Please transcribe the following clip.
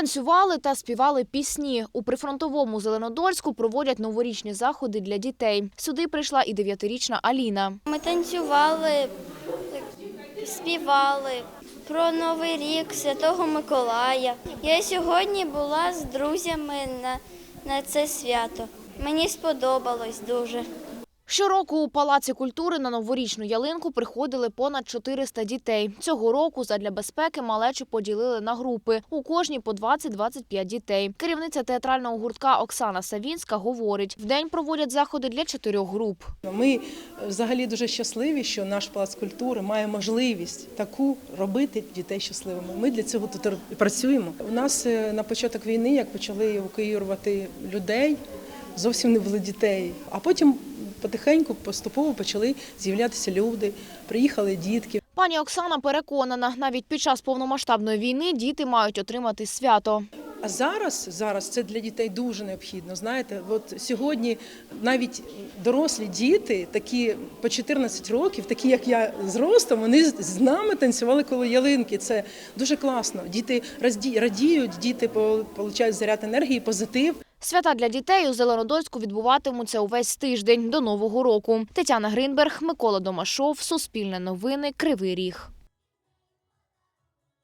Танцювали та співали пісні. У прифронтовому Зеленодольську проводять новорічні заходи для дітей. Сюди прийшла і дев'ятирічна Аліна. Ми танцювали, співали про Новий рік Святого Миколая. Я сьогодні була з друзями на, на це свято. Мені сподобалось дуже. Щороку у Палаці культури на новорічну ялинку приходили понад 400 дітей. Цього року задля безпеки малечу поділили на групи. У кожній по 20-25 дітей. Керівниця театрального гуртка Оксана Савінська говорить, вдень проводять заходи для чотирьох груп. Ми е, взагалі дуже щасливі, що наш палац культури має можливість таку робити дітей щасливими. Ми для цього тут працюємо. У нас е, на початок війни, як почали евакуювати людей, зовсім не було дітей. А потім потихеньку, поступово почали з'являтися люди, приїхали дітки. Пані Оксана переконана, навіть під час повномасштабної війни діти мають отримати свято. А зараз, зараз це для дітей дуже необхідно. Знаєте, от сьогодні навіть дорослі діти, такі по 14 років, такі як я з ростом, вони з- нами танцювали коло ялинки. Це дуже класно. Діти радіють, діти по- получають заряд енергії, позитив. Свята для дітей у Зеленодольську відбуватимуться увесь тиждень до Нового року. Тетяна Гринберг, Микола Домашов, Суспільне новини, Кривий Ріг.